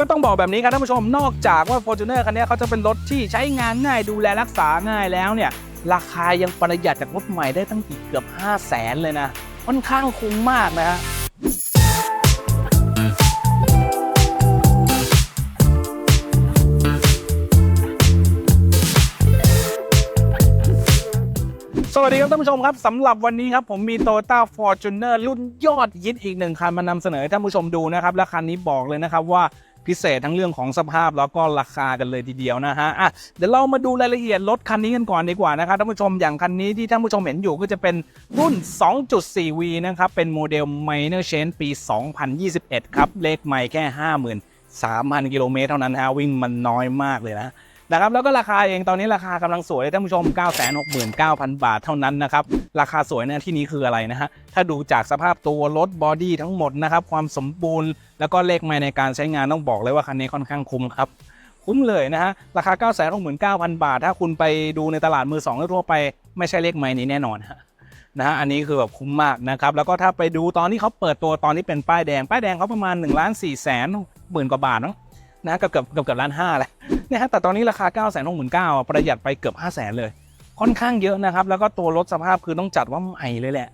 ก็ต้องบอกแบบนี้ครับท่านผู้ชมนอกจากว่า Fortuner คันนี้เขาจะเป็นรถที่ใช้งานง่ายดูแลรักษาง่ายแล้วเนี่ย ราคายังประหยัดจากรถใหม่ได้ตั้งอีกเกือบ 5 0 0แสนเลยนะค่อนข้างคุ้มมากนะฮะสวัสดีครับท่านผู้ชมครับสำหรับวันนี้ครับผมมี Toyota Fortuner รุ่นยอดฮิตอีกหนึ่งคันมานำเสนอให้ท่านผู้ชมดูนะครับ และคันนี้บอกเลยนะครับว่า พิเศษทั้งเรื่องของสภาพแล้วก็ราคากันเลยทีเดียวนะฮะอะเดี๋ยวเรามาดูรายละเอียดรถคันนี้กันก่อนดีกว่านะครับท่านผู้ชมอย่างคันนี้ที่ท่านผู้ชมเห็นอยู่ก็จะเป็นรุ่น 2.4V นะครับเป็นโมเดล Minor Change ปี 2021 ครับเลขไม่แค่53,000 กิโลเมตรเท่านั้นฮะวิ่งมันน้อยมากเลยนะ นะครับแล้วก็ราคาเองตอนนี้ราคากำลังสวยเลยท่านผู้ชม 969,000 บาทเท่านั้นนะครับราคาสวยในที่นี้คืออะไรนะฮะถ้าดูจากสภาพตัวรถบอดี้ทั้งหมดนะครับความสมบูรณ์ แล้วก็เลขไมในการใช้งานต้องบอกเลยว่าคันนี้ค่อนข้างคุ้มครับคุ้มเลยนะฮะราคา 969,000 บาท ถ้าคุณไปดูในตลาดมือสองทั่วไปไม่ใช่เลขไมล์นี้แน่นอนฮะนะฮะอันนี้คือแบบคุ้มมากนะครับแล้วก็ถ้าไปดูตอนที่เขาเปิดตัวตอนที่เป็นป้ายแดง ป้ายแดงเขาประมาณ1นึ่งล้านสี่แสนหมื่นกว่าบาทเนาะนะเกือบเกือบเกือบเกือบล้านห้าเลย นี่ยฮะแต่ตอนนี้ราคา 9 6 9 0 0 0ประหยัดไปเกือบ 5 0 0 0 0 0 เลย ค่อนข้างเยอะนะครับ แล้วก็ตัวรถสภาพคือต้องจัดว่าใหม่เลยแหละ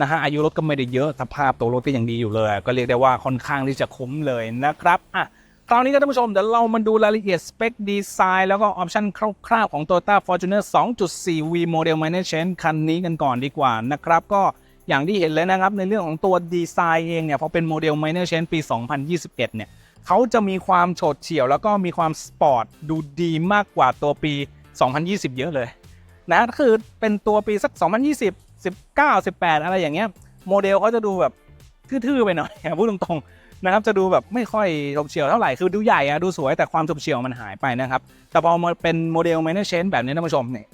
นะฮะอายุรถก็ไม่ได้เยอะสภาพตัวรถก็ยังดีอยู่เลย ก็เรียกได้ว่าค่อนข้างที่จะคุ้มเลยนะครับอะคราวนี้ก็ท่านผู้ชมเดี๋ยวเรามาดูรายละเอียดสเปคดีไซน์แล้วก็ออปชันคร่าวๆของ Toyota Fortuner 2.4V Model Minor Change คันนี้กันก่อนดีกว่านะครับ ก็อย่างที่เห็นเลยนะครับ ในเรื่องของตัวดีไซน์เองเนี่ยพอเป็นโมเดล Minor Change ปี 2021 เนี่ย เขาจะมีความโฉดเฉี่ยวแล้วก็มีความสปอร์ตดูดีมากกว่าตัวปี 2020 เยอะเลยนะคือเป็นตัวปีสัก 2020 19 18 อะไรอย่างเงี้ยโมเดลเขาจะดูแบบทื่อๆไปหน่อยพูดตรงๆนะครับจะดูแบบไม่ค่อยโฉบเฉี่ยวเท่าไหร่คือดูใหญ่อะดูสวยแต่ความโฉบเฉี่ยวมันหายไปนะครับ แต่พอมาเป็นโมเดล Minor Change แบบนี้ท่านผู้ชมเนี่ย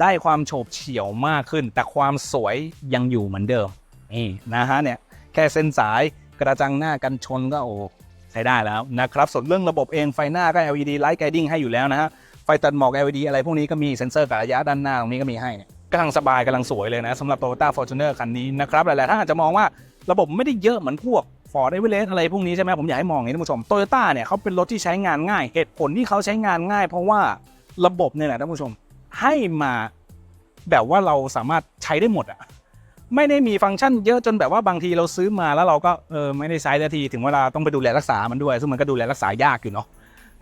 ได้ความโฉบเฉี่ยวมากขึ้น แต่ความสวยยังอยู่เหมือนเดิมนี่นะฮะเนี่ยแค่เส้นสายกระจังหน้ากันชนก็โอ้ ใช้ได้แล้วนะครับส่วนเรื่องระบบเองไฟหน้าก็ LED Light Guiding ให้อยู่แล้วนะฮะไฟตัดหมอก LED อะไรพวกนี้ก็มีเซ็นเซอร์กับระยะด้านหน้าตรงนี้ก็มีให้กำลังสบายกำลังสวยเลยนะสำหรับ Toyota Fortuner คันนี้นะครับหลายๆท่านอาจจะมองว่าระบบไม่ได้เยอะเหมือนพวก Ford Everest อะไรพวกนี้ใช่ไหมผมอยากให้มองอย่างนี้ท่านผู้ชม Toyota เนี่ยเขาเป็นรถที่ใช้งานง่าย เหตุผลที่เขาใช้งานง่าย เพราะว่าระบบเนี่ยแหละท่านผู้ชมให้มาแบบว่าเราสามารถใช้ได้หมดอะ ไม่ได้มีฟังก์ชันเยอะจนแบบว่าบางทีเราซื้อมาแล้วเราก็เออไม่ได้ใช้ทันทีถึงเวลาต้องไปดูแลรักษามันด้วย ซึ่งมันก็ดูแลรักษายากอยู่เนาะ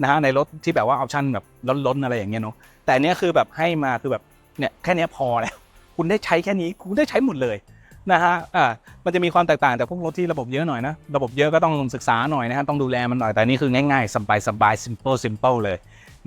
นะฮะในรถที่แบบว่าออปชันแบบล้นๆอะไรอย่างเงี้ยเนาะแต่อันเนี้ยคือแบบให้มาคือแบบเนี่ยแค่เนี้ยพอแล้ว คุณได้ใช้แค่นี้คุณได้ใช้หมดเลยนะฮะอ่ามันจะมีความแตกต่างจากพวกรถที่ระบบเยอะหน่อยนะ ระบบเยอะก็ต้องศึกษาหน่อยนะฮะต้องดูแลมันหน่อยแต่อันนี่คือง่ายๆสบายๆ simple simple เลย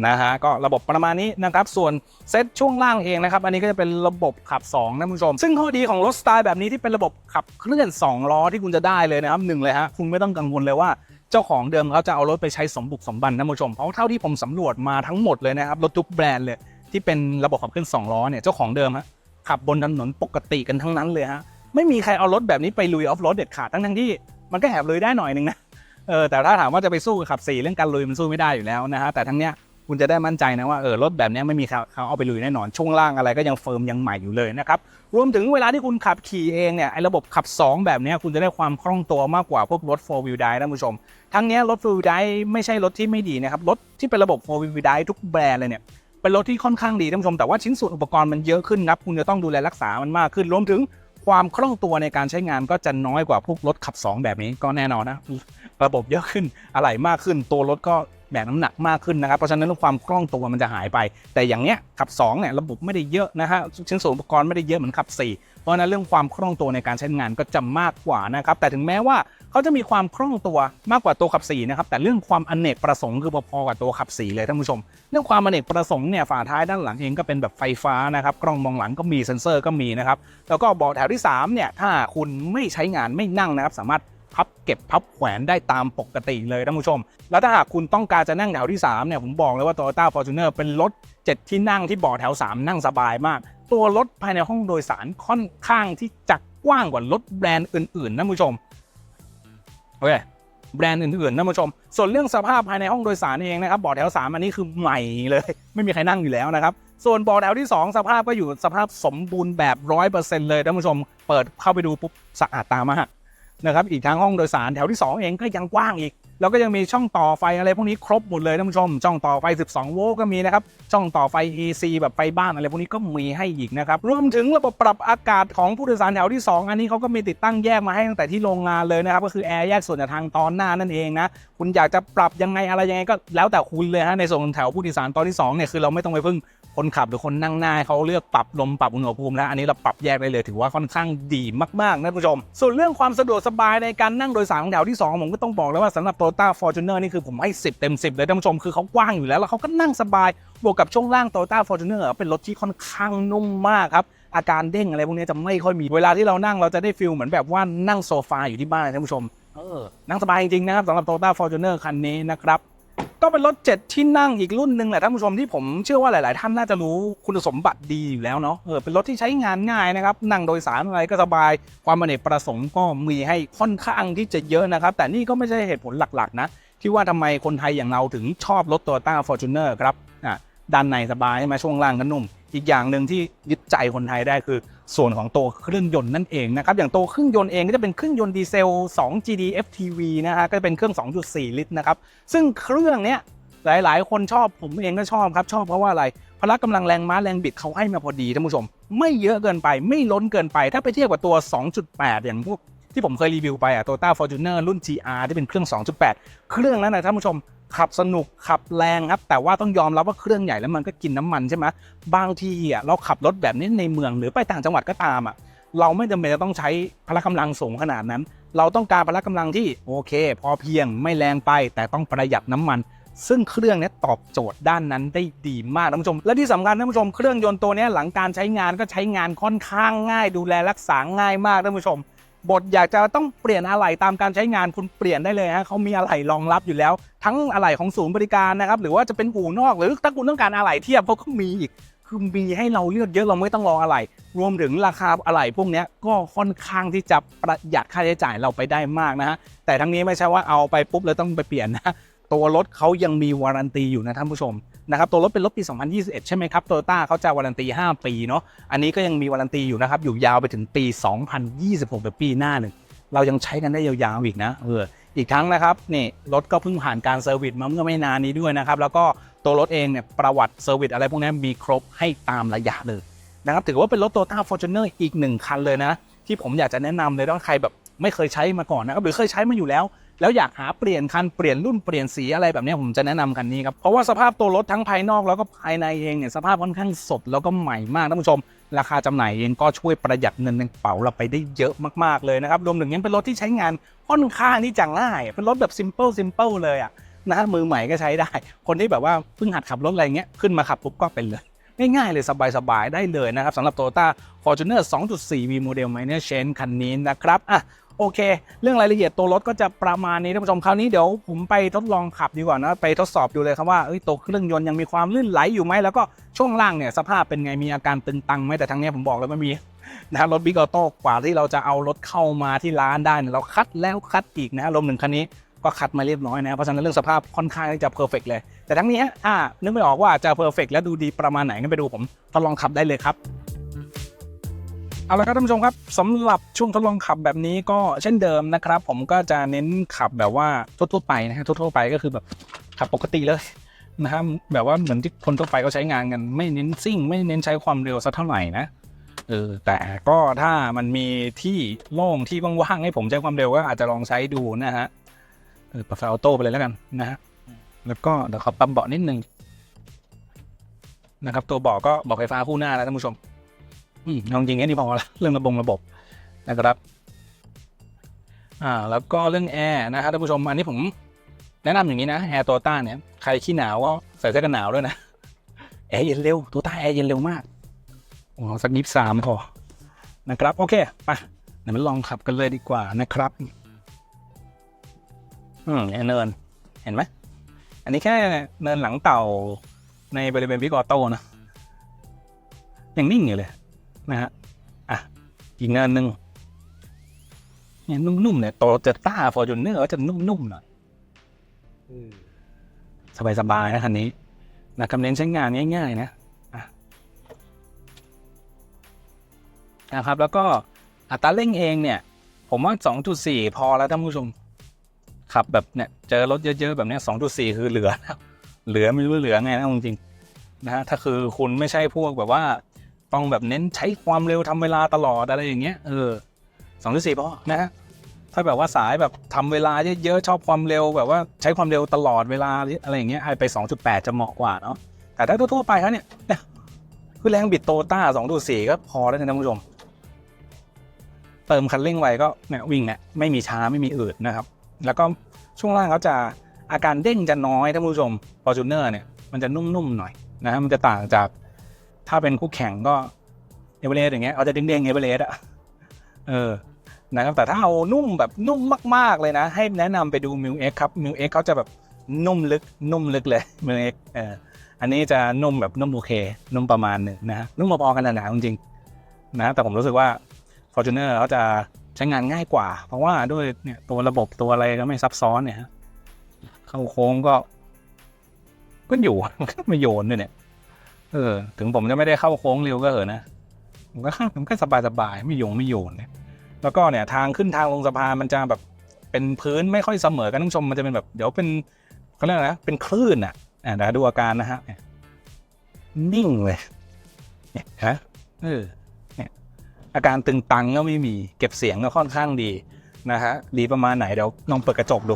นะฮะก็ระบบประมาณนี้นะครับ ส่วนเซตช่วงล่างเองนะครับ อันนี้ก็จะเป็นระบบขับ2นะคุณผู้ชม ซึ่งข้อดีของรถสไตล์แบบนี้ที่เป็นระบบขับเคลื่อน 2 ล้อที่คุณจะได้เลยนะครับหนึ่งเลยฮะคุณไม่ต้องกังวลเลยว่าเจ้าของเดิมเขาจะเอารถไปใช้สมบุกสมบันนะคุณผู้ชมเพราะเท่าที่ผมสำรวจมาทั้งหมดเลยนะครับรถทุกแบรนด์เลยที่เป็นระบบขับเคลื่อน2ล้อเนี่ยเจ้าของเดิมฮะขับบนถนนปกติกันทั้งนั้นเลยฮะไม่มีใครเอารถแบบนี้ไปลุยออฟโรดเด็ดขาดทั้งๆที่มันก็แอบเลยได้หน่อยหนึงนะเออแต่ถ้าถามว่าจะไปสู้กับขับสี่เรื่องการลุยมันสู้ไม่ได้อยู่แล้วนะฮะแต่ทั้งเนี้ย คุณจะได้มั่นใจนะว่าเออรถแบบนี้ไม่มีเขาเอาไปลุยแน่นอนช่วงล่างอะไรก็ยังเฟิร์มยังใหม่อยู่เลยนะครับรวมถึงเวลาที่คุณขับขี่เองเนี่ยไอ้ระบบขับ 2 แบบนี้คุณจะได้ความคล่องตัวมากกว่าพวกรถ 4 wheel drive นะคุณผู้ชม ทั้งนี้รถ 4 wheel drive ไม่ใช่รถที่ไม่ดีนะครับรถที่เป็นระบบ 4 wheel drive ทุกแบรนด์เลยเนี่ยเป็นรถที่ค่อนข้างดีท่านผู้ชมแต่ว่าชิ้นส่วนอุปกรณ์มันเยอะขึ้นครับคุณจะต้องดูแลรักษามันมากขึ้นรวมถึงความคล่องตัวในการใช้งานก็จะน้อยกว่าพวกรถขับ 2 แบบนี้ก็แน่นอนนะระบบเยอะขึ้นอะไหล่มากขึ้นตัวรถก็ แบกน้ำหนักมากขึ้นนะครับ เพราะฉะนั้นเรื่องความคล่องตัวมันจะหายไป แต่อย่างเนี้ยขับ2เนี่ยระบบไม่ได้เยอะนะฮะชิ้นส่วนอุปกรณ์ไม่ได้เยอะเหมือนขับ 4 เพราะนั้นเรื่องความคล่องตัวในการใช้งานก็จะมากกว่านะครับแต่ถึงแม้ว่าเขาจะมีความคล่องตัวมากกว่าตัวขับ4นะครับแต่เรื่องความอเนกประสงค์คือพอๆกับตัวขับ4เลยท่านผู้ชม เรื่องความอเนกประสงค์เนี่ยฝาท้ายด้านหลังเองก็เป็นแบบไฟฟ้านะครับกล้องมองหลังก็มีเซ็นเซอร์ก็มีนะครับแล้วก็เบาะแถวที่สามเนี่ยถ้าคุณไม่ใช้งานไม่นั่งนะครับสามารถ พับเก็บพับแขวนได้ตามปกติเลยท่านผู้ชม แล้วถ้าหากคุณต้องการจะนั่งแถวที่3เนี่ยผมบอกเลยว่า Toyota Fortuner เป็นรถ 7 ที่นั่งที่เบาะแถว 3 นั่งสบายมาก ตัวรถภายในห้องโดยสารค่อนข้างที่จะกว้างกว่ารถแบรนด์อื่นๆนะท่านผู้ชมโอเคแบรนด์อื่นๆนะท่านผู้ชม ส่วนเรื่องสภาพภายในห้องโดยสารเองนะครับเบาะแถว3อันนี้คือใหม่เลย ไม่มีใครนั่งอยู่แล้วนะครับ ส่วนเบาะแถวที่ 2 สภาพก็อยู่สภาพสมบูรณ์แบบร้อยเปอร์เซ็นต์เลยท่านผู้ชม เปิดเข้าไปดูปุ๊บสะอาดตามาก นะครับอีกทั้งห้องโดยสารแถวที่ 2 เองก็ยังกว้างอีก แล้วก็ยังมีช่องต่อไฟอะไรพวกนี้ครบหมดเลยท่านผู้ชม ช่องต่อไฟ 12 โวลต์ก็มีนะครับ ช่องต่อไฟ AC แบบไฟบ้านอะไรพวกนี้ก็มีให้อีกนะครับ รวมถึงระบบปรับอากาศของผู้โดยสารแถวที่ 2 อันนี้เขาก็มีติดตั้งแยกมาให้ตั้งแต่ที่โรงงานเลยนะครับ ก็คือแอร์แยกส่วนจากทางตอนหน้านั่นเองนะ คุณอยากจะปรับยังไงอะไรยังไงก็แล้วแต่คุณเลยฮะ ในส่วนแถวผู้โดยสารตอนที่2เนี่ยคือเราไม่ต้องไปพึ่ง คนขับหรือคนนั่งหน้าให้เขาเลือกปรับลมปรับอุณหภูมิแล้วอันนี้เราปรับแยกได้เลยถือว่าค่อนข้างดีมากๆนะท่านผู้ชม ส่วนเรื่องความสะดวกสบายในการนั่งโดยสารของแถวที่ 2 ผมก็ต้องบอกเลยว่าสำหรับ Toyota Fortuner นี่คือผมให้ 10 เต็ม 10 เลยท่านผู้ชมคือเขากว้างอยู่แล้วแล้วเขาก็นั่งสบายบวกกับช่วงล่าง Toyota Fortuner เป็นรถที่ค่อนข้างนุ่มมากครับอาการเด้งอะไรพวกนี้จะไม่ค่อยมีเวลาที่เรานั่งเราจะได้ฟิลเหมือนแบบว่านั่งโซฟาอยู่ที่บ้านท่านผู้ชมเออนั่งสบายจริงๆนะครับสำหรับ Toyota Fortuner คันนี้นะครับ ก็เป็นรถ7ที่นั่งอีกรุ่นหนึ่งแหละท่านผู้ชมที่ผมเชื่อว่าหลาย ๆ ท่านน่าจะรู้คุณสมบัติดีอยู่แล้วเนาะเออเป็นรถที่ใช้งานง่ายนะครับนั่งโดยสารอะไรก็สบายความอเนกประสงค์ก็มีให้ค่อนข้างที่จะเยอะนะครับ แต่นี่ก็ไม่ใช่เหตุผลหลัก ๆ นะ ที่ว่าทำไมคนไทยอย่างเราถึงชอบรถ Toyota Fortuner ครับอะด้านในสบายใช่ไหมช่วงล่างก็นุ่ม อีกอย่างหนึ่งที่ยึดใจคนไทยได้คือ ส่วนของตัวเครื่องยนต์นั่นเองนะครับอย่างตัวเครื่องยนต์เองก็จะเป็นเครื่องยนต์ดีเซล 2 GD FTV นะฮะก็จะเป็นเครื่อง 2.4 ลิตรนะครับซึ่งเครื่องเนี้ยหลายๆ คนชอบผมเองก็ชอบครับชอบเพราะว่าอะไรพละกำลังแรงม้าแรงบิดเขาให้มาพอดีท่านผู้ชม ไม่เยอะเกินไปไม่ล้นเกินไป ถ้าไปเทียบกับตัว 2.8 อย่างพวกที่ผมเคยรีวิวไปอะ Toyota Fortuner รุ่น GR ที่เป็นเครื่อง 2.8 เครื่องนั้นนะท่านผู้ชม ขับสนุกขับแรงครับแต่ว่าต้องยอมรับว่าเครื่องใหญ่แล้วมันก็กินน้ำมันใช่ไหมบางทีอะเราขับรถแบบนี้ในเมืองหรือไปต่างจังหวัดก็ตามอะเราไม่จำเป็นจะต้องใช้พละกำลังสูงขนาดนั้น เราต้องการพละกำลังที่โอเค พอเพียงไม่แรงไป แต่ต้องประหยัดน้ำมัน ซึ่งเครื่องนี้ตอบโจทย์ด้านนั้นได้ดีมากท่านผู้ชม และที่สำคัญท่านผู้ชมเครื่องยนต์ตัวนี้หลังการใช้งานก็ใช้งานค่อนข้างง่าย ดูแลรักษาง่ายมากท่านผู้ชม บทอยากจะต้องเปลี่ยนอะไหล่ตามการใช้งานคุณเปลี่ยนได้เลยฮะเขามีอะไหล่รองรับอยู่แล้ว ทั้งอะไหล่ของศูนย์บริการนะครับหรือว่าจะเป็นอู่นอก หรือถ้าคุณต้องการอะไหล่เทียบเขาก็มีอีกคือมีให้เราเลือกเยอะเราไม่ต้องรออะไหล่รวมถึงราคาอะไหล่พวกนี้ก็ค่อนข้างที่จะประหยัดค่าใช้จ่ายเราไปได้มากนะฮะแต่ทั้งนี้ไม่ใช่ว่าเอาไปปุ๊บแล้วต้องไปเปลี่ยนนะ ตัวรถเขายังมีวารันตีอยู่นะท่านผู้ชมนะครับตัวรถเป็นรถปี 2021 ใช่ไหมครับโตโยต้าเขาจะวารันตี 5 ปีเนาะอันนี้ก็ยังมีวารันตีอยู่นะครับอยู่ยาวไปถึงปี 2026เป็นปีหน้าหนึ่งเรายังใช้กันได้ยาวๆอีกนะเอออีกทั้งนะครับนี่รถก็เพิ่งผ่านการเซอร์วิสมาเมื่อไม่นานนี้ด้วยนะครับแล้วก็ตัวรถเองเนี่ยประวัติเซอร์วิสอะไรพวกนี้มีครบให้ตามระยะเลยนะครับถือว่าเป็นรถ Toyota Fortuner อีกหนึ่งคันเลยนะที่ผมอยากจะแนะนำเลยถ้าใครแบบไม่เคยใช้มาก่อนนะครับหรือเคยใช้มาอยู่แล้ว แล้วอยากหาเปลี่ยนคันเปลี่ยนรุ่นเปลี่ยนสีอะไรแบบนี้ผมจะแนะนำคันนี้ครับเพราะว่าสภาพตัวรถทั้งภายนอกแล้วก็ภายในเองเนี่ยสภาพค่อนข้างสดแล้วก็ใหม่มากท่านผู้ชม ราคาจำหน่ายเองก็ช่วยประหยัดเงินในกระเป๋าเราไปได้เยอะมากๆเลยนะครับรวมถึงยังเป็นรถที่ใช้งานค่อนข้างที่จะง่ายเป็นรถแบบ simple simple เลยอะนะมือใหม่ก็ใช้ได้ คนที่แบบว่าเพิ่งหัดขับรถอะไรเงี้ยขึ้นมาขับปุ๊บก็เป็นเลยง่ายๆเลยสบายๆ ได้เลยนะครับสำหรับ Toyota Fortuner 2.4 V Model Minor Change คันนี้นะครับอะ โอเค เรื่องรายละเอียดตัวรถก็จะประมาณนี้ท่านผู้ชมคราวนี้เดี๋ยวผมไปทดลองขับดีกว่านะไปทดสอบดูเลยครับว่าตัวเครื่องยนต์ยังมีความลื่นไหลอยู่ไหมแล้วก็ช่วงล่างเนี่ยสภาพเป็นไงมีอาการตึงตังไหมแต่ทางนี้ผมบอกเลยไม่มีนะรถบิ๊กออโต้กว่าที่เราจะเอารถเข้ามาที่ร้านได้เนี่ยเราคัดแล้วคัดอีกนะรวมถึงคันนี้ก็คัดมาเรียบร้อยนะ เพราะฉะนั้นเรื่องสภาพค่อนข้างจะเพอร์เฟกเลย แต่ทั้งนี้อ่านึกไม่ออกว่าจะเพอร์เฟกและดูดีประมาณไหนงั้นไปดูผมทดลองขับได้เลยครับ เอาละครับท่านผู้ชมครับสำหรับช่วงทดลองขับแบบนี้ก็เช่นเดิมนะครับ ผมก็จะเน้นขับแบบว่าทั่วๆไปนะฮะทั่วๆไปก็คือแบบขับปกติเลยนะครับแบบว่าเหมือนที่คนทั่วไปก็ใช้งานกัน ไม่เน้นซิ่ง ไม่เน้นใช้ความเร็วสักเท่าไหร่นะเออแต่ก็ถ้ามันมีที่โล่งที่ว่างๆให้ผมใช้ความเร็วก็อาจจะลองใช้ดูนะฮะเออปรับไฟออโต้ไปเลยแล้วกันนะฮะแล้วก็เดี๋ยวขอปรับเบาะนิดนึงนะครับตัวเบาะก็เบาะไฟฟ้าคู่หน้าแล้วท่านผู้ชม อืมเอาจริงๆแค่นี้พอละเรื่องระบบระบบนะครับ อ่า แล้วก็เรื่องแอร์นะครับท่านผู้ชม อันนี้ผมแนะนำอย่างนี้นะแอร์โตต้าเนี่ย ใครขี้หนาวก็ใส่เสื้อกันหนาวด้วยนะ แอร์เย็นเร็วโตต้าแอร์เย็นเร็วมากโอ้สักยี่สามพอ นะครับ โอเค ไปเดี๋ยวมาลองขับกันเลยดีกว่านะครับ อืมเนี่ยเนิน เห็นไหม อันนี้แค่เนินหลังเต่าในบริเวณวิกออโต้นะ ยังนิ่งอยู่เลย นะฮะอะอีกเนินหนึ่งเนี่ยนุ่มๆเนี่ยโตเจต้าฟอร์จูเนอร์ก็จะนุ่มๆหน่อยสบายๆนะคันนี้นะครับเน้นใช้งานง่ายๆนะนะครับ แล้วก็อัตราเร่งเองเนี่ย ผมว่า 2.4 พอแล้วท่านผู้ชมขับแบบเนี่ยเจอรถเยอะๆแบบเนี้สองจุดสี่คือเหลือนะเหลือไม่รู้เหลือไงนะจริงๆนะฮะถ้าคือคุณไม่ใช่พวกแบบว่า ต้องแบบเน้นใช้ความเร็วทำเวลาตลอดอะไรอย่างเงี้ยเออสองจุดสี่พอนะฮะถ้าแบบว่าสายแบบทำเวลาเยอะๆชอบความเร็วแบบว่าใช้ความเร็วตลอดเวลาอะไรอย่างเงี้ยให้ไป 2.8 จะเหมาะกว่าเนาะแต่ถ้าทั่วๆไปครับเนี่ยเนี่ยคือแรงบิดโตต้า2.4 ก็พอแล้วนะท่านผู้ชม เติมคันเร่งไวก็เนี่ยวิ่งเนี่ยไม่มีช้าไม่มีอืดนะครับ แล้วก็ช่วงล่างเขาจะอาการเด้งจะน้อยท่านผู้ชม Fortuner เนี่ยมันจะนุ่มๆหน่อยนะฮะมันจะต่างจาก ถ้าเป็นคู่แข่งก็เอเวอเรสต์อย่างเงี้ยเขาจะเด้งๆเอเวอเรสต์อะเออนะครับแต่ถ้าเอานุ่มแบบนุ่มมากๆเลยนะ ให้แนะนำไปดู m ิ x ครับ m ิ x เอ็กเขาจะแบบนุ่มลึกนุ่มลึกเลย m ิ x เอ็กเอออันนี้จะนุ่มแบบนุ่มโอเค นุ่มประมาณหนึ่งนะนุ่มพอๆกันหนาๆจริงๆนะแต่ผมรู้สึกว่า Fortuner เขาจะใช้งานง่ายกว่า เพราะว่าด้วยเนี่ยตัวระบบตัวอะไรก็ไม่ซับซ้อนเนี่ยเข้าโค้งก็ ก็อยู่ไม่โยนด้วยเนี่ย เออ ถึงผมจะไม่ได้เข้าโค้งเร็วก็เออนะผมก็ข้ามผมก็สบายสบายๆไม่โยงไม่โยนเนี่ยแล้วก็เนี่ยทางขึ้นทางลงสะพานมันจะแบบเป็นพื้นไม่ค่อยเสมอกันท่านผู้ชมมันจะเป็นแบบเดี๋ยวเป็นเขาเรียกอะไรนะเป็นคลื่นอะอ่าเดี๋ยวดูอาการนะฮะนิ่งเลยเนี่ยฮะเออเนี่ยอาการตึงตังก็ไม่มีเก็บเสียงก็ค่อนข้างดีนะฮะดีประมาณไหนเดี๋ยวลองเปิดกระจกดู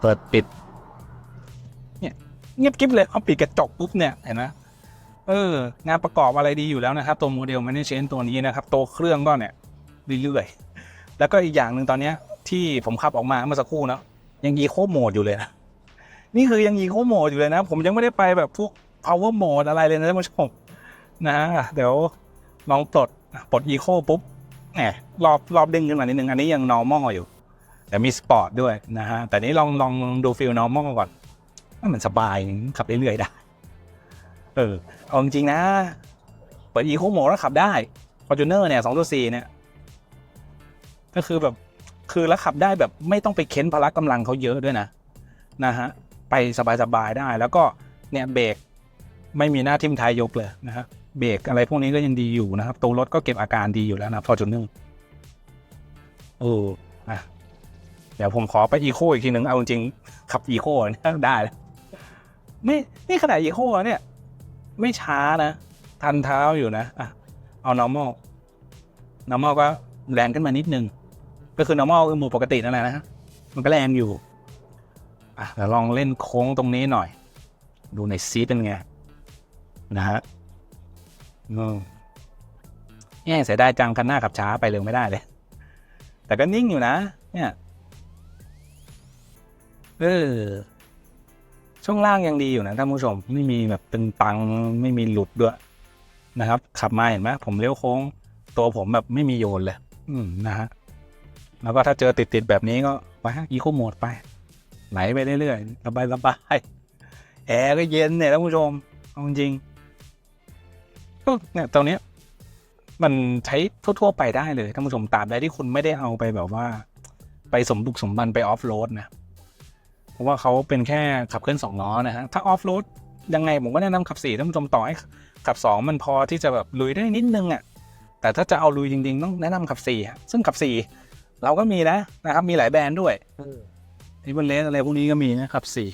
เปิดปิด เงียบกริบเลยเอาปิดกระจกปุ๊บเนี่ยเห็นไหมเอองานประกอบอะไรดีอยู่แล้วนะครับ ตัวโมเดลมันเชนตัวนี้นะครับ ตัวเครื่องก็เนี่ยเรื่อยๆแล้วก็อีกอย่างหนึ่งตอนเนี้ยที่ผมขับออกมาเมื่อสักครู่นะยังยีโคโหมดอยู่เลยนะนี่คือยังยีโคโหมดอยู่เลยนะ ผมยังไม่ได้ไปแบบพวก power mode อะไรเลยนะท่านผู้ชมนะเดี๋ยวลองปลดปลด eco ปุ๊บแหมรอบรอบเด้งขึ้นมานิดนึงอันนี้ยัง normal อยู่ แต่มีสปอร์ตด้วยนะฮะแต่นี้ลองลองดูฟิล normal ก่อน มันสบายขับเรื่อยๆได้ เออ เอาจริงๆนะ เปิด eco mode แล้วขับได้ Fortuner เนี่ย2.4เนี่ย ก็คือแบบ คือแล้วขับได้แบบไม่ต้องไปเค้นพละกำลังเขาเยอะด้วยนะ นะฮะ ไปสบายๆได้ แล้วก็เนี่ยเบรกไม่มีหน้าทิ่มท้ายยกเลยนะฮะ เบรกอะไรพวกนี้ก็ยังดีอยู่นะครับ ตัวรถก็เก็บอาการดีอยู่แล้วนะ Fortuner โอ้อะเดี๋ยวผมขอไปอีโคอีกทีหนึ่งเอาจริงขับอีโคเนี่ยได้แล้ว นี่นี่ขนาดอีโคเนี่ย ไม่ช้านะ ทันเท้าอยู่นะอะเอา normal normal ก็แรงขึ้นมานิดนึง ก็คือ normal คือหมู่ปกตินั่นแหละนะมันก็แรงอยู่อะเดี๋ยวลองเล่นโค้งตรงนี้หน่อย ดูในซีเป็นไง นะฮะอืมแง่เสียดายจังคันหน้าขับช้าไปเร็วไม่ได้เลย แต่ก็นิ่งอยู่นะ เนี่ย เออ ช่วงล่างยังดีอยู่นะท่านผู้ชมไม่มีแบบตึงตังไม่มีหลุดด้วยนะครับ ขับมาเห็นไหมผมเลี้ยวโค้ง ตัวผมแบบไม่มีโยนเลย อืมนะฮะแล้วก็ถ้าเจอติดติดแบบนี้ก็ไปอีโคโหมดไป ไหลไปเรื่อยๆสบายสบายแอร์ก็เย็นเนี่ยท่านผู้ชมเอาจริงก็เนี่ยตรงนี้มันใช้ทั่ว ๆ ไปได้เลยท่านผู้ชมตาบใดที่คุณไม่ได้เอาไปแบบว่า ไปสมบุกสมบันไปออฟโรดนะ ราะว่าเขาเป็นแค่ขับเคลื่อนสองล้อนะฮะถ้าออฟโรดยังไงผมก็แนะนำขับสี่ท่านผู้ชมต่อให้ขับสองมันพอที่จะแบบลุยได้นิดนึงอะ่ะแต่ถ้าจะเอาลุยจริง ๆ ต้องแนะนำขับสี่ฮะซึ่งขับสี่เราก็มีนะนะครับมีหลายแบรนด์ด้วยอีเวนเลสอะไรพวกนี้ก็มีนะขับสี่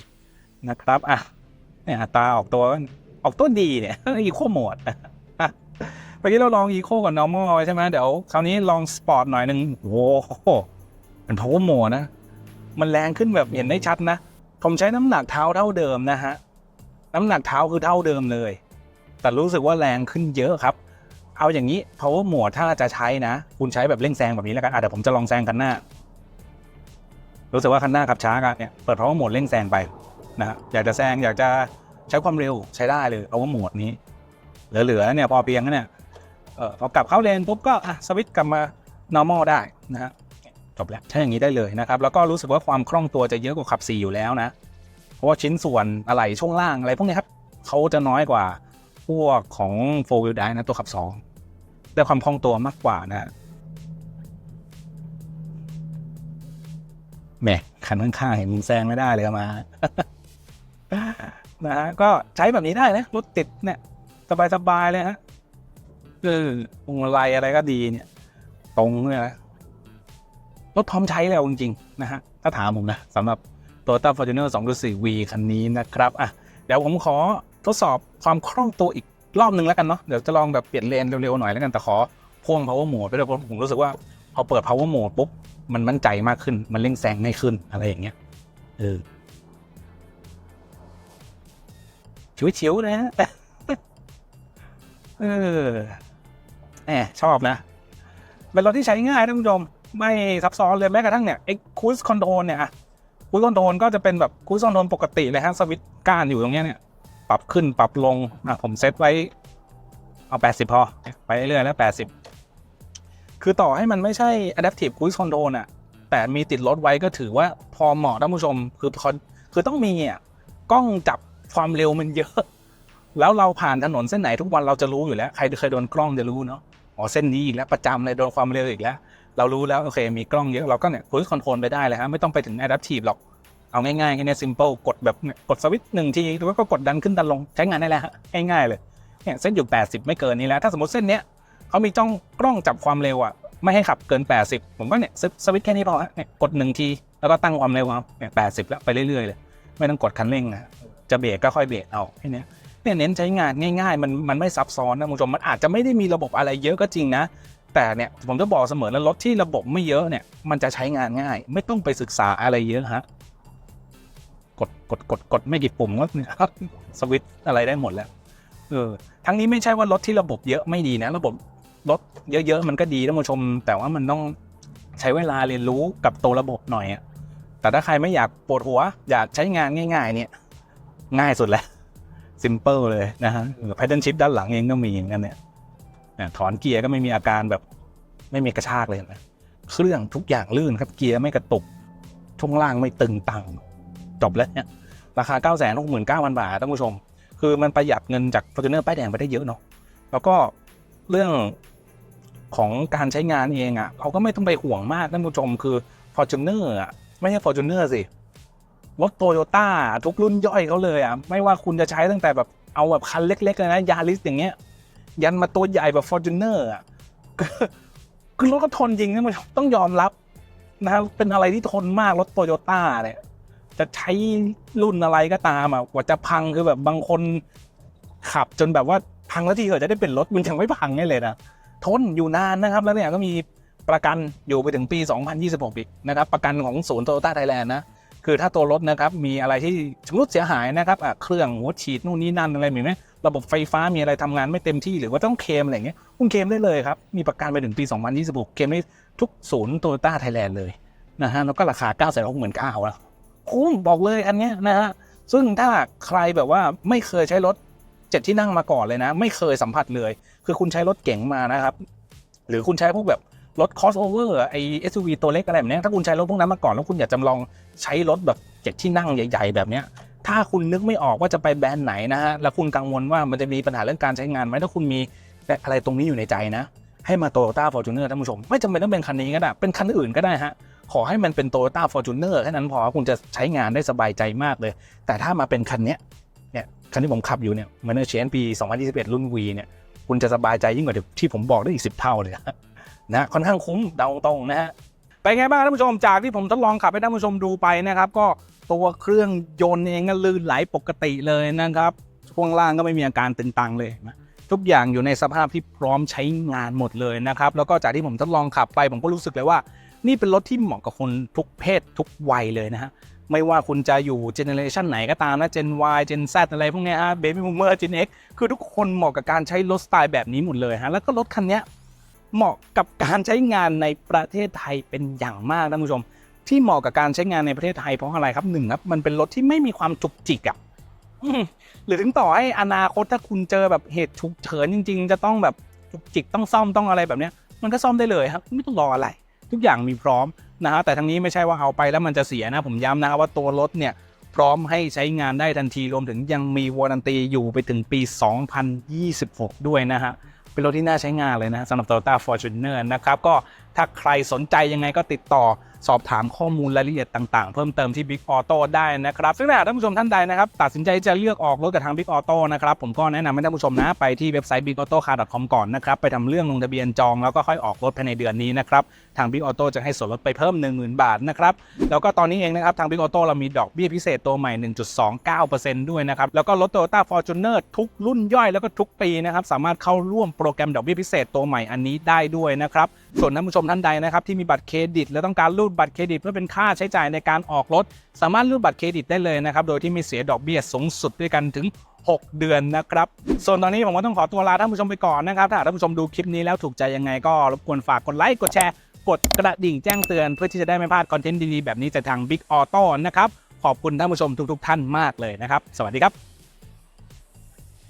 นะครับอะเนี่ยอัตราออกตัวออกตัวดีเนี่ยอีโคโหมดเมื่อกี้เราลองอีโคกับ normal ไว้ใช่ไหมเดี๋ยวคราวนี้ลองสปอร์ตหน่อยหนึ่งโอ้โหเป็น power mode นะ มันแรงขึ้นแบบเห็นได้ชัดนะ ผมใช้น้ำหนักเท้าเท่าเดิมนะฮะ น้ำหนักเท้าคือเท่าเดิมเลย แต่รู้สึกว่าแรงขึ้นเยอะครับ เอาอย่างนี้ power mode ถ้าจะใช้นะ คุณใช้แบบเร่งแซงแบบนี้แล้วกันอะเดี๋ยวผมจะลองแซงคันหน้า รู้สึกว่าคันหน้าขับช้ากันเนี่ย เปิด power mode เร่งแซงไปนะฮะอยากจะแซงอยากจะใช้ความเร็วใช้ได้เลย power mode นี้ เหลือๆเนี่ยพอเพียงนะเนี่ยเออพอกลับเข้าเลนปุ๊บก็อะสวิตช์กลับมา normal ได้นะฮะ จบแล้วใช้อย่างนี้ได้เลยนะครับ แล้วก็รู้สึกว่าความคล่องตัวจะเยอะกว่าขับ 4 อยู่แล้วนะ เพราะว่าชิ้นส่วนอะไรช่วงล่างอะไรพวกนี้ครับเขาจะน้อยกว่าพวกของ4 wheel drive นะตัวขับ 2 ได้ความคล่องตัวมากกว่านะแหมคันข้างๆเห็นมึงแซงไม่ได้เลยมานะฮะก็ใช้แบบนี้ได้นะรถติดเนี่ย สบายๆเลยฮะเออพวงมาลัยอะไรก็ดีเนี่ย ตรงเลยนะ รถพร้อมใช้แล้วจริงๆนะฮะถ้าถามผมนะสำหรับ Toyota Fortuner 2.4 V คันนี้นะครับอะเดี๋ยวผมขอทดสอบความคล่องตัวอีกรอบนึงแล้วกันเนาะเดี๋ยวจะลองแบบเปลี่ยนเลนเร็วๆหน่อยแล้วกันแต่ขอพ่วง power mode ไปด้วยเพราะผมรู้สึกว่าพอเปิด power mode ปุ๊บมันมั่นใจมากขึ้นมันเร่งแซงง่ายขึ้นอะไรอย่างเงี้ยเออชิวๆนะฮะเออแหมชอบนะเป็นรถที่ใช้ง่ายท่านผู้ชม ไม่ซับซ้อนเลยแม้กระทั่งเนี่ยไอ้คูสคอนโทรลเนี่ยคูสคอนโทรลก็จะเป็นแบบคูสคอนโทรลปกติเลยฮะสวิตช์ก้านอยู่ตรงเนี้ยเนี่ยปรับขึ้นปรับลงอะผมเซตไว้เอา80 พอ ไปเรื่อยๆแล้ว 80 คือต่อให้มันไม่ใช่ adaptive cruise control อะ แต่มีติดรถไว้ก็ถือว่าพอเหมาะท่านผู้ชม คือพอคือต้องมีอะกล้องจับความเร็วมันเยอะ แล้วเราผ่านถนนเส้นไหนทุกวันเราจะรู้อยู่แล้ว ใครเคยโดนกล้องจะรู้เนาะอ๋อเส้นนี้อีกแล้วประจำเลยโดนความเร็วอีกแล้ว เรารู้แล้วโอเคมีกล้องเยอะเราก็เนี่ยคุยคอนโทรลไปได้เลยฮะไม่ต้องไปถึง adaptive หรอก เอาง่ายๆแค่นี้ simple กดแบบเนี่ยกดสวิตช์หนึ่งทีแล้วก็กดดันขึ้นดันลงใช้งานได้แล้วฮะง่ายๆเลยเนี่ยเส้นอยู่ 80 ไม่เกินนี้แล้ว ถ้าสมมติเส้นเนี้ยเขามีจ้องกล้องจับความเร็วอะไม่ให้ขับเกิน 80 ผมก็เนี่ยสวิตช์แค่นี้พอฮะเนี่ยกดหนึ่งทีแล้วก็ตั้งความเร็วเอาเนี่ย80แล้วไปเรื่อยๆเลยไม่ต้องกดคันเร่งนะจะเบรกก็ค่อยเบรกเอาแค่นี้เนี่ยเน้นใช้งานง่าย ๆ มันมันไม่ซับซ้อนนะคุณผู้ชมมันอาจจะไม่ได้มีระบบอะไรเยอะก็จริงนะ แต่เนี่ยผมจะบอกเสมอแล้วรถที่ระบบไม่เยอะเนี่ยมันจะใช้งานง่าย ไม่ต้องไปศึกษาอะไรเยอะฮะกดกดกดกดไม่กี่ปุ่มก็เนี่ยสวิตอะไรได้หมดแล้วเออทั้งนี้ไม่ใช่ว่ารถที่ระบบเยอะไม่ดีนะ ระบบรถเยอะๆมันก็ดีท่านผู้ชม แต่ว่ามันต้องใช้เวลาเรียนรู้กับตัวระบบหน่อยอะแต่ถ้าใครไม่อยากปวดหัว อยากใช้งานง่าย ๆ เนี่ย ง่ายสุดแล้วซิมเปิลเลยนะฮะแพดเดิลชิพด้านหลังเองก็มีอย่างนั้นเนี่ยเนี่ย ถอนเกียร์ก็ไม่มีอาการแบบไม่มีกระชากเลยนไหมเครื่องทุกอย่างลื่นครับเกียร์ไม่กระตุกช่วงล่างไม่ตึงตังจบแล้วเนี่ยราคา 9 6 9 0 0 0 บาทท่านผู้ชม คือมันประหยัดเงินจาก f o r t u n e r ป้ายแดงไปได้เยอะเนาะแล้วก็เรื่องของการใช้งานเองอะ่ะเราก็ไม่ต้องไปห่วงมากท่านผู้ชมคือ f o r t u n e r อะไม่ใช่ f o r t u n e r สิรถโตโยต้าทุกรุ่นย่อยเขาเลยอะไม่ว่าคุณจะใช้ตั้งแต่แบบเอาแบบคันเล็กๆเลยนะยาริสอย่างเงี้ย ยันมาตัวใหญ่แบบฟอร์จูเนอร์อะคือรถก็ทนจริงนะมันต้องยอมรับนะเป็นอะไรที่ทนมากรถโตโยต้าเนี่ย จะใช้รุ่นอะไรก็ตามอะกว่าจะพังคือแบบบางคนขับจนแบบว่าพังแล้วทีเกิดจะได้เป็นรถมันยังไม่พังให้เลยนะทนอยู่นานนะครับ แล้วเนี่ยก็มีประกันอยู่ไปถึงปี 2026 อีกนะครับ ประกันของศูนย์โตโยต้าไทยแลนด์นะ คือถ้าตัวรถนะครับ มีอะไรที่ชำรุดเสียหายนะครับอะเครื่องหัวฉีดนู่นนี่นั่นอะไรมีไหม ระบบไฟฟ้ามีอะไรทำงานไม่เต็มที่หรือว่าต้องเคลมอะไรเงี้ยคุณเคลมได้เลยครับ มีประกันไปถึงปี 2026 เคลมได้ทุกศูนย์โตโยต้าไทยแลนด์เลยนะฮะแล้วก็ราคา9 6 9 0 0 0แล้วคุ้มบอกเลยอันเนี้ยนะฮะซึ่งถ้าใครแบบว่าไม่เคยใช้รถเจ็ดที่นั่งมาก่อนเลยนะ ไม่เคยสัมผัสเลย คือคุณใช้รถเก๋งมานะครับ หรือคุณใช้พวกแบบรถ crossover ไอ SUV ตัวเล็กอะไรแบบนี้ถ้าคุณใช้รถพวกนั้นมาก่อนแล้วคุณอยากจำลองใช้รถแบบเจ็ดที่นั่งใหญ่ ๆ แบบเนี้ย ถ้าคุณนึกไม่ออกว่าจะไปแบรนด์ไหนนะฮะแล้วคุณกังวลว่ามันจะมีปัญหาเรื่องการใช้งานไหมถ้าคุณมีอะไรตรงนี้อยู่ในใจนะ ให้มา Toyota Fortuner ท่านผู้ชม ไม่จำเป็นต้องเป็นคันนี้ก็ได้ เป็นคันอื่นก็ได้ฮะขอให้มันเป็น Toyota Fortuner แค่นั้นพอคุณจะใช้งานได้สบายใจมากเลย แต่ถ้ามาเป็นคันเนี้ยเนี่ยคันที่ผมขับอยู่เนี่ยมันเชนปี 2021 รุ่น V เนี่ยคุณจะสบายใจยิ่งกว่าที่ผมบอกได้อีก 10 เท่าเลยนะค่อนข้างคุ้มเดาตรงนะฮะไปไงบ้างท่านผู้ชมจากที่ผมทดลองขับให้ท่านผู้ชมดูไปนะครับก็ ตัวเครื่องยนต์เองก็ลื่นไหลปกติเลยนะครับ ช่วงล่างก็ไม่มีอาการตึงตังเลยนะทุกอย่างอยู่ในสภาพที่พร้อมใช้งานหมดเลยนะครับ แล้วก็จากที่ผมทดลองขับไปผมก็รู้สึกเลยว่า นี่เป็นรถที่เหมาะกับคนทุกเพศทุกวัยเลยนะฮะไม่ว่าคุณจะอยู่เจเนอเรชันไหนก็ตามนะ Gen Y Gen Z อะไรพวกนี้ยฮะ Baby Boomer Gen X คือทุกคนเหมาะกับการใช้รถสไตล์แบบนี้หมดเลยฮะแล้วก็รถคันนี้เหมาะกับการใช้งานในประเทศไทยเป็นอย่างมากท่านผู้ชม ที่เหมาะกับการใช้งานในประเทศไทยเพราะอะไรครับหนึ่งครับมันเป็นรถที่ไม่มีความจุกจิกอะหรือถึงต่อให้อนาคตถ้าคุณเจอแบบเหตุฉุกเฉินจริง ๆ จะต้องแบบจุกจิกต้องซ่อมต้องอะไรแบบเนี้ยมันก็ซ่อมได้เลยครับ ไม่ต้องรออะไร ทุกอย่างมีพร้อมนะฮะแต่ทั้งนี้ไม่ใช่ว่าเอาไปแล้วมันจะเสียนะผมย้ำนะครับว่าตัวรถเนี่ยพร้อมให้ใช้งานได้ทันทีรวมถึงยังมีวารันตีอยู่ไปถึงปี 2026 ด้วยนะฮะเป็นรถที่น่าใช้งานเลยนะสำหรับ Toyota Fortuner นะครับก็ ถ้าใครสนใจยังไงก็ติดต่อสอบถามข้อมูลรายละเอียดต่างๆ เพิ่มเติมที่ Big Auto ได้นะครับ ซึ่งถ้าท่านผู้ชมท่านใดนะครับ ตัดสินใจจะเลือกออกรถกับทาง Big Auto นะครับ ผมก็แนะนำให้ท่านผู้ชมนะ ไปที่เว็บไซต์ bigautocar.com ก่อนนะครับ ไปทำเรื่องลงทะเบียนจองแล้วก็ค่อยออกรถภายในเดือนนี้นะครับ ทาง Big Auto จะให้ส่วนลดไปเพิ่ม 10,000 บาทนะครับ แล้วก็ตอนนี้เองนะครับ ทาง Big Auto เรามีดอกเบี้ยพิเศษตัวใหม่ 1.29%ด้วยนะครับ แล้วก็รถ Toyota Fortuner ทุกรุ่นย่อยแล้วก็ทุกปีนะครับสามารถเข้าร่วมโปรแกรมดอกเบี้ยพิเศษตัวใหม่อันนี้ได้ด้วยนะครับ ส่วนท่านผู้ชมท่านใดนะครับที่มีบัตรเครดิต และต้องการรูดบัตรเครดิต เพื่อเป็นค่าใช้จ่ายในการออกรถ สามารถรูดบัตรเครดิตได้เลยนะครับโดยที่ไม่เสียดอกเบี้ยสูงสุดด้วยกันถึง 6 เดือนนะครับ ส่วนตอนนี้ผมก็ต้องขอตัวลาท่านผู้ชมไปก่อนนะครับถ้าท่านผู้ชมดูคลิปนี้แล้วถูกใจยังไงก็รบกวนฝากกดไลค์กดแชร์กดกระดิ่งแจ้งเตือนเพื่อที่จะได้ไม่พลาดคอนเทนต์ดีๆแบบนี้จากทาง Big Auto นะครับขอบคุณท่านผู้ชมทุกๆ ท่านมากเลยนะครับ สวัสดีครับ